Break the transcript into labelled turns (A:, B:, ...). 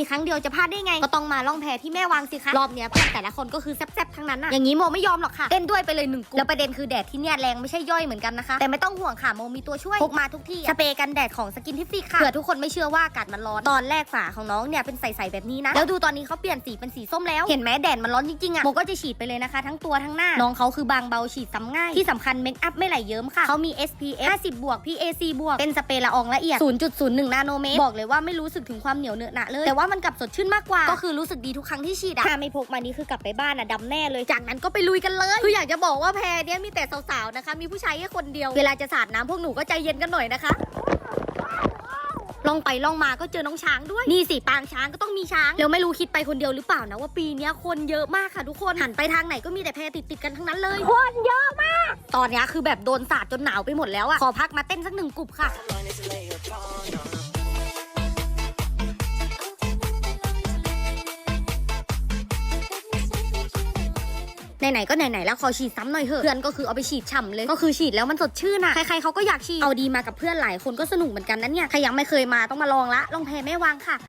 A: มีครั้งเดียวจะพลาดได้ไง ก็ต้องมาล่องแพที่แม่วางสิคะรอบเนี้ยเพื่อนแต่ละคนก็คือแซ่บๆทั้งนั้นอะอย่างนี้โมไม่ยอมหรอกค่ะเต้นด้วยไปเลยหนึ่งกลุ่มแล้วประเด็นคือแดดที่เนี่ยแรงไม่ใช่ย่อยเหมือนกันนะคะ แต่ไม่ต้องห่วงค่ะโมมีตัวช่วยพกมาทุกที่อะสเปรย์กันแดดของสกินทิฟฟี่ค่ะเผื่อทุกคนไม่เชื่อว่าอากาศมันร้อนตอนแรกฝาของน้องเนี่ยเป็นใสๆแบบนี้นะแล้วดูตอนนี้เขาเปลี่ยนสีเป็นสีส้มแล้วเห็นไหมแดดมันร้อนจริงๆอะโมก็จะฉีดไปเลยนะคะ ทั้งตัวทั้งหน้าน้องเขาคือบางเบาฉีดซ้ำง่ายที่สำคัญเมคอัพไม่ไหลเยิ้มค่ะเขามี SPF 50บวก PAC บวกเป็นสเปรย์ละอองละเอียด0.01นาโนเมตรบอกเลยว่าไม่รู้สึกถึงความเหนียวเหนอะหนะเลยแต่ว่ามันกลับสดชื่นมากกว่า ก็คือรู้สึกดีทุกครั้งที่ฉีดอะถ้าไม่พกมานี่คือกลับไปบ้านอะดำแน่เลย จากนั้นก็ไปลุยกันเลย คืออยากจะบอกว่าแพรเนี้ยมีแต่สาวๆนะคะ มีผู้ชายแค่คนเดียว เวลาจะสาดน้ำพวกหนูก็ใจเย็นกันหน่อยนะคะลองไปลองมาก็เจอน้องช้างด้วย นี่สิปางช้างก็ต้องมีช้างแล้วไม่รู้คิดไปคนเดียวหรือเปล่านะว่าปีเนี้ยคนเยอะมากค่ะทุกคนหันไปทางไหนก็มีแต่แพรติดติดๆกันทั้งนั้นเลย คนเยอะมาก ตอนเนี้ยคือแบบโดนสาดจนหนาวไปหมดแล้วอะขอพักมาเต้นสักหนึ่งกลุ่มค่ะ ไหนๆก็ไหนๆแล้วขอฉีดซ้ำหน่อยเถอะเพื่อนก็คือเอาไปฉีดฉ่ำเลยก็คือฉีดแล้วมันสดชื่นอะใครๆเขาก็อยากฉีดเอาดีมากับเพื่อนหลายคนก็สนุกเหมือนกันนะเนี่ยใครยังไม่เคยมาต้องมาลองละลองแพรแม่วางค่ะ